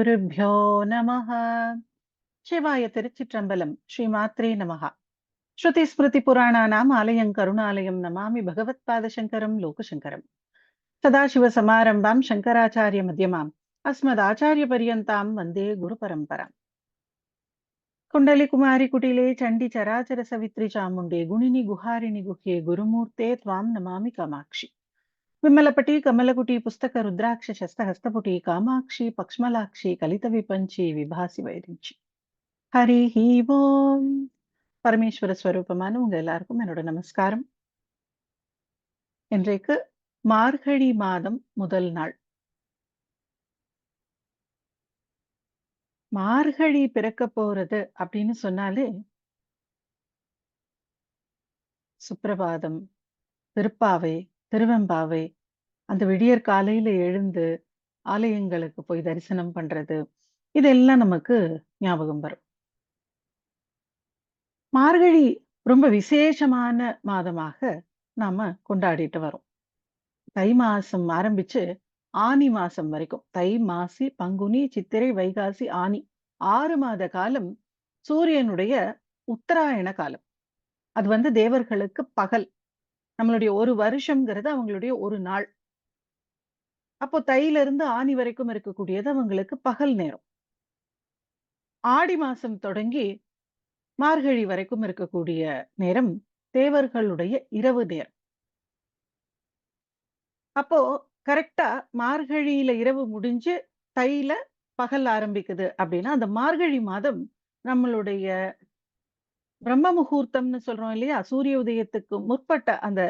குருபியோ நமः சிவாய திருச்சிற்றம்பலம் ஸ்ரீ மாத்ரே நமः ஸ்ருதி ஸ்மிருதி புராணானாம் ஆலயம் கருணாலயம் நமாமி பகவத் பாதசங்கரம் லோகசங்கரம். சதாசிவ சமாரம்பாம் சங்கராச்சாரிய மத்தியமாம் அஸ்மத் ஆச்சாரிய பரியந்தாம் வந்தே குரு பரம்பராம். குண்டலி குமாரி குட்டிலே சண்டி சராச்சர சவித்ரி சாமுண்டே குணினி குஹாரிணி குஹே குருமூர்த்தே துவாம் நமாமி காமாட்சி. விமலப்பட்டி கமலகுட்டி புஸ்தக ರುದ್ರಾಕ್ಷ ಶಸ್ತ ಹಸ್ತಪುಟಿ ಕಾಮಾಕ್ಷಿ ಪಕ್ಷ್ಮಲಾಕ್ಷಿ ಕಲಿತ ವಿಪಂಚಿ ವಿಭಾಸಿ ஹரி ஹி ஓம் பரமேஸ்வர ஸ்வரூபமான உங்க எல்லாருக்கும் என்னோட நமஸ்காரம் இன்றைக்கு மார்கழி மாதம் முதல் நாள் மார்கழி பிறக்க போறது அப்படின்னு சொன்னாலே சுப்பிரபாதம் திருப்பாவை திருவெம்பாவை அந்த விடியற் காலையில எழுந்து ஆலயங்களுக்கு போய் தரிசனம் பண்றது இதெல்லாம் நமக்கு ஞாபகம் வரும். மார்கழி ரொம்ப விசேஷமான மாதமாக நாம கொண்டாடிட்டு வரோம். தை மாசம் ஆரம்பிச்சு ஆனி மாசம் வரைக்கும். தை மாசி பங்குனி சித்திரை வைகாசி ஆனி ஆறு மாத காலம் சூரியனுடைய உத்தராயண காலம். அது வந்து தேவர்களுக்கு பகல். நம்மளுடைய ஒரு வருஷம்ங்கிறது அவங்களுடைய ஒரு நாள். அப்போ தையில இருந்து ஆணி வரைக்கும் இருக்கக்கூடியது அவங்களுக்கு பகல் நேரம். ஆடி மாசம் தொடங்கி மார்கழி வரைக்கும் இருக்கக்கூடிய நேரம் தேவர்களுடைய இரவு நேரம். அப்போ கரெக்டா மார்கழியில இரவு முடிஞ்சு தையில பகல் ஆரம்பிக்குது அப்படின்னா அந்த மார்கழி மாதம் நம்மளுடைய பிரம்ம முகூர்த்தம்னு சொல்றோம் இல்லையா? சூரிய உதயத்துக்கு முற்பட்ட அந்த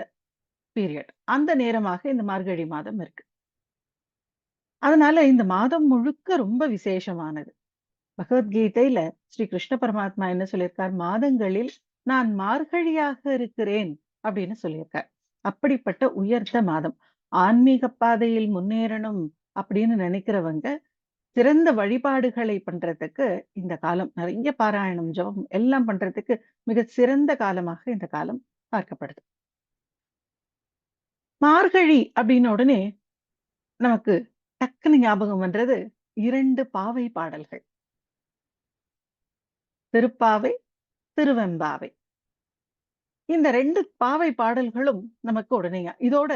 பீரியட் அந்த நேரமாக இந்த மார்கழி மாதம் இருக்கு. அதனால இந்த மாதம் முழுக்க ரொம்ப விசேஷமானது. பகவத்கீதையில ஸ்ரீ கிருஷ்ண பரமாத்மா என்ன சொல்லியிருக்கார்? மாதங்களில் நான் மார்கழியாக இருக்கிறேன் அப்படின்னு சொல்லியிருக்கார். அப்படிப்பட்ட உயர்ந்த மாதம். ஆன்மீக பாதையில் முன்னேறணும் அப்படின்னு நினைக்கிறவங்க சிறந்த வழிபாடுகளை பண்றதுக்கு இந்த காலம் நிறைய பாராயணம் ஜபம் எல்லாம் பண்றதுக்கு மிக சிறந்த காலமாக இந்த காலம் பார்க்கப்படுது. மார்கழி அப்படின்ன உடனே நமக்கு டக்குன்னு ஞாபகம் பண்றது இரண்டு பாவை பாடல்கள். திருப்பாவை திருவெம்பாவை. இந்த ரெண்டு பாவை பாடல்களும் நமக்கு உடனே இதோட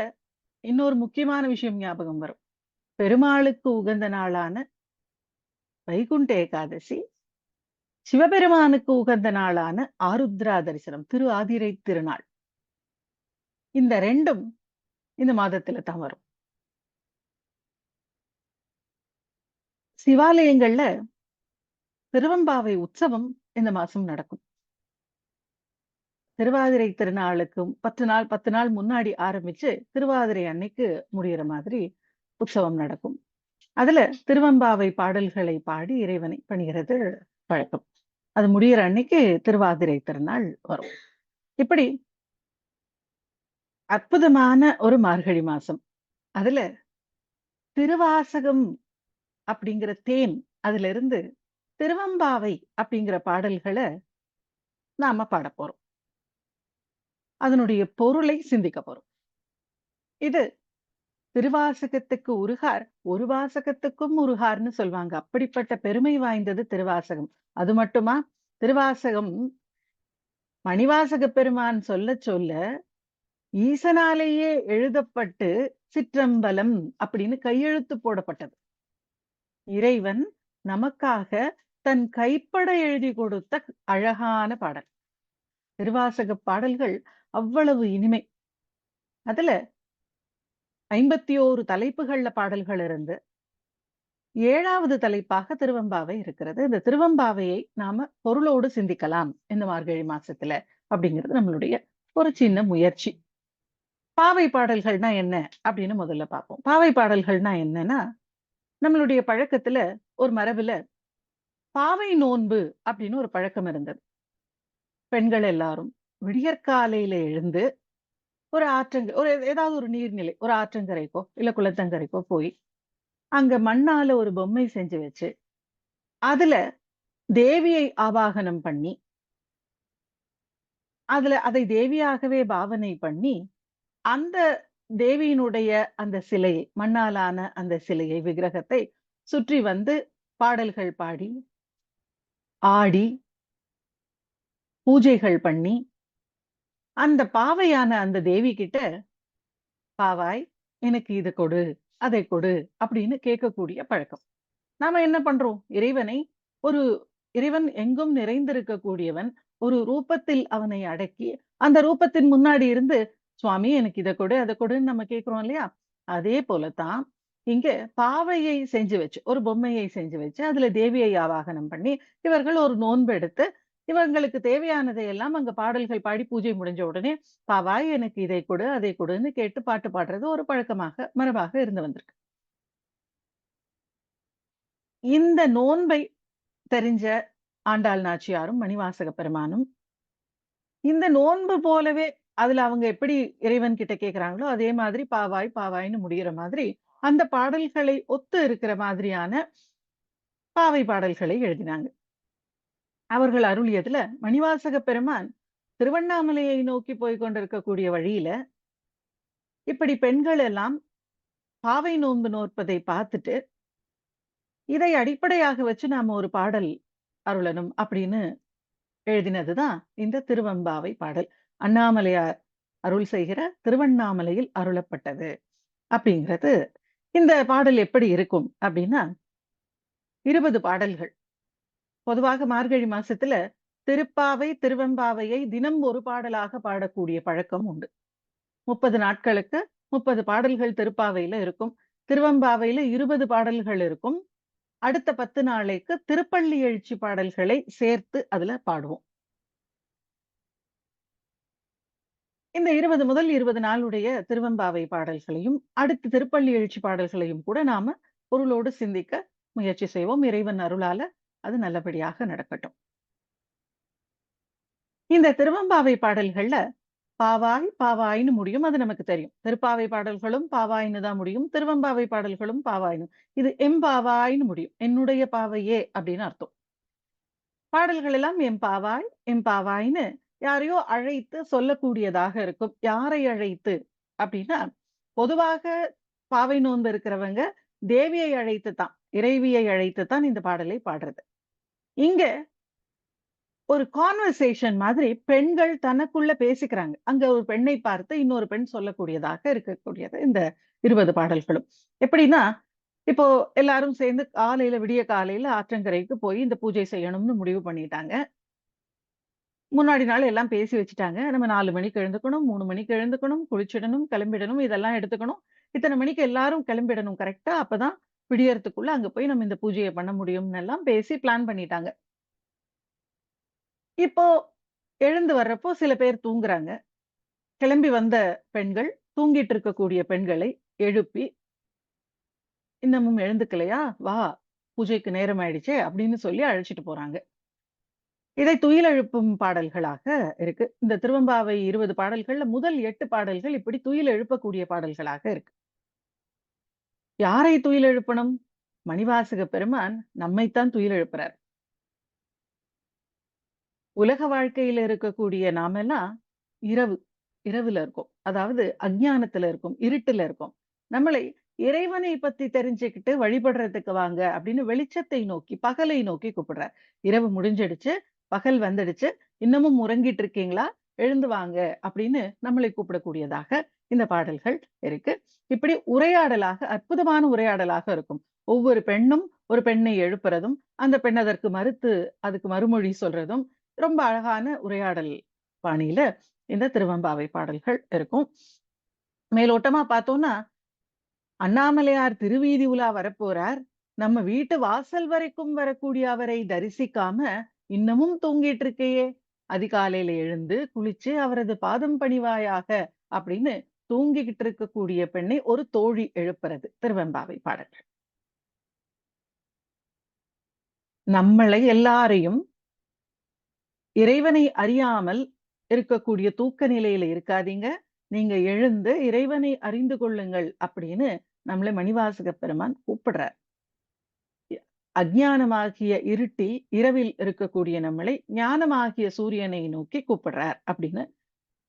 இன்னொரு முக்கியமான விஷயம் ஞாபகம் வரும். பெருமாளுக்கு உகந்த நாளான வைகுண்ட ஏகாதசி சிவபெருமானுக்கு உகந்த நாளான ஆருத்ரா தரிசனம் திரு ஆதிரை திருநாள். இந்த ரெண்டும் இந்த மாதத்துல தான் வரும். சிவாலயங்கள்ல திருவம்பாவை உற்சவம் இந்த மாசம் நடக்கும். திருவாதிரை திருநாளுக்கு பத்து நாள் பத்து நாள் முன்னாடி ஆரம்பிச்சு திருவாதிரை அன்னைக்கு முடிகிற மாதிரி உற்சவம் நடக்கும். அதுல திருவம்பாவை பாடல்களை பாடி இறைவனை பணிகிறது பழக்கம் அது முடிகிற அன்னைக்கு திருவாதிரை திருநாள் வரும். இப்படி அற்புதமான ஒரு மார்கழி மாசம். அதுல திருவாசகம் அப்படிங்கிற தேன் அதுல இருந்து திருவம்பாவை அப்படிங்கிற பாடல்களை நாம பாட போறோம். அதனுடைய பொருளை சிந்திக்க போறோம். இது திருவாசகத்துக்கு உருகார் ஒரு வாசகத்துக்கும் உருகார்னு சொல்லுவாங்க அப்படிப்பட்ட பெருமை வாய்ந்தது திருவாசகம். அது மட்டுமா? திருவாசகம் மணிவாசக பெருமான் சொல்ல சொல்ல ஈசனாலேயே எழுதப்பட்டு சிற்றம்பலம் அப்படின்னு கையெழுத்து போடப்பட்டது. இறைவன் நமக்காக தன் கைப்பட எழுதி கொடுத்த அழகான பாடல். திருவாசக பாடல்கள் அவ்வளவு இனிமை. அதுல ஐம்பத்தி ஓரு தலைப்புகள்ல பாடல்கள் இருந்து ஏழாவது தலைப்பாக திருவம்பாவை இருக்கிறது. இந்த திருவம்பாவையை நாம பொருளோடு சிந்திக்கலாம் இந்த மார்கழி மாசத்துல அப்படிங்கிறது நம்மளுடைய ஒரு சின்ன முயற்சி. பாவை பாடல்கள்னா என்ன அப்படின்னு முதல்ல பார்ப்போம். பாவை பாடல்கள்னா என்னன்னா நம்மளுடைய பழக்கத்துல ஒரு மரபுல பாவை நோன்பு அப்படின்னு ஒரு பழக்கம் இருந்தது. பெண்கள் எல்லாரும் விடியற்காலையில எழுந்து ஒரு ஆற்றங்க ஒரு ஏதாவது ஒரு நீர்நிலை ஒரு ஆற்றங்கரைக்கோ இல்ல குளத்தங்கரைக்கோ போய் அங்க மண்ணால ஒரு பொம்மை செஞ்சு வச்சு அதுல தேவியை ஆவாகனம் பண்ணி அதுல அதை தேவியாகவே பாவனை பண்ணி அந்த தேவியினுடைய அந்த சிலையை மண்ணாலான அந்த சிலையை விக்கிரகத்தை சுற்றி வந்து பாடல்கள் பாடி, ஆடி பூஜைகள் பண்ணி, அந்த பாவையான அந்த தேவி கிட்ட, "பாவாய் எனக்கு இதை கொடு, அதை கொடு" அப்படின்னு கேட்கக்கூடிய பழக்கம். நாம என்ன பண்றோம்? இறைவனை ஒரு இறைவன் எங்கும் நிறைந்திருக்கக்கூடியவன். ஒரு ரூபத்தில் அவனை அடக்கி, அந்த ரூபத்தின் முன்னாடி இருந்து, "சுவாமி எனக்கு இதை கொடு, அதை கொடுன்னு" நம்ம கேட்கிறோம் இல்லையா? அதே போல தான் இங்க பாவையை செஞ்சு வச்சு, ஒரு பொம்மையை செஞ்சு வச்சு, அதுல தேவியை ஆவாகனம் பண்ணி, இவர்கள் ஒரு நோன்பு எடுத்து, இவங்களுக்கு தேவையானதை எல்லாம் அங்க பாடல்கள் பாடி பூஜை முடிஞ்ச உடனே, "பாவாய் எனக்கு இதை கொடு, அதை கொடுன்னு" கேட்டு பாட்டு பாடுறது ஒரு பழக்கமாக, மரபாக இருந்து வந்திருக்கு. இந்த நோன்பை தெரிஞ்ச ஆண்டாள் நாச்சியாரும், மணிவாசக பெருமானும் இந்த நோன்பு போலவே அதுல அவங்க எப்படி இறைவன் கிட்ட கேட்கிறாங்களோ, அதே மாதிரி பாவாய் பாவாய்னு முடிகிற மாதிரி, அந்த பாடல்களை ஒத்து இருக்கிற மாதிரியான பாவை பாடல்களை எழுதினாங்க. அவர்கள் அருளியதுல மணிவாசக பெருமான் திருவண்ணாமலையை நோக்கி போய்க் கொண்டிருக்கக்கூடிய வழியில, இப்படி பெண்கள் எல்லாம் பாவை நோன்பு நோற்பதை பார்த்துட்டு, இதை அடிப்படையாக வச்சு நாம ஒரு பாடல் அருளணும் அப்படின்னு எழுதினதுதான் இந்த திருவெம்பாவை பாடல். அண்ணாமலையார் அருள் செய்கிற திருவண்ணாமலையில் அருளப்பட்டது அப்படிங்கிறது. இந்த பாடல் எப்படி இருக்கும் அப்படின்னா 20 பாடல்கள். பொதுவாக மார்கழி மாசத்துல திருப்பாவை, திருவெம்பாவையை தினம் ஒரு பாடலாக பாடக்கூடிய பழக்கம் உண்டு. 30 நாட்களுக்கு 30 பாடல்கள் திருப்பாவையில இருக்கும். திருவெம்பாவையில 20 பாடல்கள் இருக்கும். அடுத்த 10 நாளைக்கு திருப்பள்ளி எழுச்சி பாடல்களை சேர்த்து அதுல பாடுவோம். இந்த 20 முதல் 20 நாளுடைய திருவெம்பாவை பாடல்களையும், அடுத்து திருப்பள்ளி எழுச்சி பாடல்களையும் கூட நாம பொருளோடு சிந்திக்க முயற்சி செய்வோம். இறைவன் அருளால அது நல்லபடியாக நடக்கட்டும். இந்த திருவம்பாவை பாடல்கள்ல பாவாய், பாவாயின்னு முடியும். அது நமக்கு தெரியும். திருப்பாவை பாடல்களும் பாவாயின்னு தான் முடியும். திருவம்பாவை பாடல்களும் பாவாய்ன்னு. இது எம்பாவாய்ன்னு முடியும். என்னுடைய பாவையே அப்படின்னு அர்த்தம். பாடல்கள் எல்லாம் எம்பாவாய், எம்பாவாய்ன்னு யாரையோ அழைத்து சொல்லக்கூடியதாக இருக்கும். யாரை அழைத்து அப்படின்னா, பொதுவாக பாவை நோன்பு இருக்கிறவங்க தேவியை அழைத்து தான், இறைவியை அழைத்து தான் இந்த பாடலை பாடுறது. இங்க ஒரு கான்வர்சேஷன் மாதிரி பெண்கள் தனக்குள்ள பேசிக்கிறாங்க. அங்க ஒரு பெண்ணை பார்த்து இன்னொரு பெண் சொல்லக்கூடியதாக இருக்கக்கூடியது இந்த 20 பாடல்களும். எப்படின்னா, இப்போ எல்லாரும் சேர்ந்து காலையில விடிய காலையில ஆற்றங்கரைக்கு போய் இந்த பூஜை செய்யணும்னு முடிவு பண்ணிட்டாங்க. முன்னாடி நாள் எல்லாம் பேசி வச்சுட்டாங்க. நம்ம நாலு மணிக்கு எழுந்துக்கணும், மூணு மணிக்கு எழுந்துக்கணும், குளிச்சிடணும், கிளம்பிடணும், இதெல்லாம் எடுத்துக்கணும். இத்தனை மணிக்கு எல்லாரும் கிளம்பிடணும் கரெக்டா அப்பதான் விடியறதுக்குள்ள அங்க போய் நம்ம இந்த பூஜைய பண்ண முடியும்னு எல்லாம் பேசி பிளான் பண்ணிட்டாங்க. இப்போ எழுந்து வர்றப்போ சில பேர் தூங்குறாங்க. கிளம்பி வந்த பெண்கள், தூங்கிட்டு இருக்கக்கூடிய பெண்களை எழுப்பி "இன்னமும் எழுந்துக்கலையா? வா! பூஜைக்கு நேரம் ஆயிடுச்சே" அப்படின்னு சொல்லி அழைச்சிட்டு போறாங்க. இதை துயில் பாடல்களாக இருக்கு. இந்த திருவம்பாவை இருபது பாடல்கள்ல முதல் எட்டு பாடல்கள் இப்படி துயில் எழுப்பக்கூடிய பாடல்களாக இருக்கு. யாரை துயில் எழுப்பணும்? மணிவாசக பெருமான் நம்மைத்தான் துயில் எழுப்புறார். உலக வாழ்க்கையில இருக்கக்கூடிய நாமெல்லாம் இரவு இரவுல இருக்கோம். அதாவது அஜானத்துல இருக்கும் இருட்டுல இருக்கும் நம்மளை இறைவனை பத்தி தெரிஞ்சுக்கிட்டு வழிபடுறதுக்கு வாங்க அப்படின்னு வெளிச்சத்தை நோக்கி, பகலை நோக்கி கூப்பிடுறார். இரவு முடிஞ்சிடுச்சு, பகல் வந்துடுச்சு, இன்னமும் உறங்கிட்டு இருக்கீங்களா? எழுந்து வாங்க அப்படின்னு நம்மளை கூப்பிடக்கூடியதாக இந்த பாடல்கள் இருக்கு. இப்படி உரையாடலாக அற்புதமான உரையாடலாக இருக்கும். ஒவ்வொரு பெண்ணும் ஒரு பெண்ணை எழுப்புறதும், அந்த பெண் அதற்கு மறுத்து அதுக்கு மறுமொழி சொல்றதும், ரொம்ப அழகான உரையாடல் பாணியில இந்த திருவம்பாவை பாடல்கள் இருக்கும். மேலோட்டமா பார்த்தோம்னா, அண்ணாமலையார் திருவீதி உலா வரப்போறார். நம்ம வீட்டு வாசல் வரைக்கும் வரக்கூடிய அவரை தரிசிக்காம, இன்னமும் தூங்கிட்டு இருக்கையே! அதிகாலையில எழுந்து, குளிச்சு அவரது பாதம் பணிவாயாக அப்படின்னு தூங்கிக்கிட்டு இருக்கக்கூடிய பெண்ணை ஒரு தோழி எழுப்புறது. திருவெம்பாவை பாடல்கள். நம்மளை எல்லாரையும் இறைவனை அறியாமல் இருக்கக்கூடிய தூக்க நிலையில இருக்காதீங்க. நீங்க எழுந்து இறைவனை அறிந்து கொள்ளுங்கள் அப்படின்னு நம்மளை மணிவாசக பெருமான் கூப்பிடுறார். அஜானமாகிய இருட்டி இரவில் இருக்கக்கூடிய நம்மளை ஞானமாகிய சூரியனை நோக்கி கூப்பிடுறார் அப்படின்னு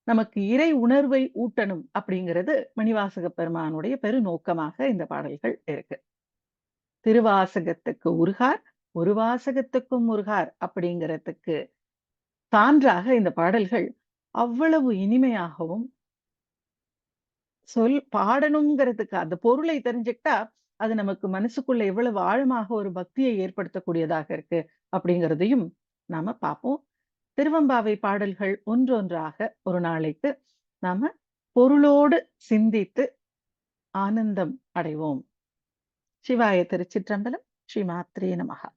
நமக்கு இறை உணர்வை ஊட்டணும் அப்படிங்கிறது மணிவாசக பெருமானுடைய பெருநோக்கமாக இந்த பாடல்கள் இருக்கு. திருவாசகத்துக்கு உருகார், ஒரு வாசகத்துக்கும் உருகார் அப்படிங்கிறதுக்கு சான்றாக இந்த பாடல்கள் அவ்வளவு இனிமையாகவும் சொல் பாடணுங்கிறதுக்கு அந்த பொருளை தெரிஞ்சுக்கிட்டா, அது நமக்கு மனசுக்குள்ள எவ்வளவு ஆழமாக ஒரு பக்தியை ஏற்படுத்தக்கூடியதாக இருக்கு அப்படிங்கிறதையும் நாம பார்ப்போம். திருவம்பாவை பாடல்கள் ஒன்றொன்றாக ஒரு நாளைக்கு நாம பொருளோடு சிந்தித்து ஆனந்தம் அடைவோம். சிவாய திருச்சிற்றம்பலம். ஸ்ரீ மாத்ரே நமகா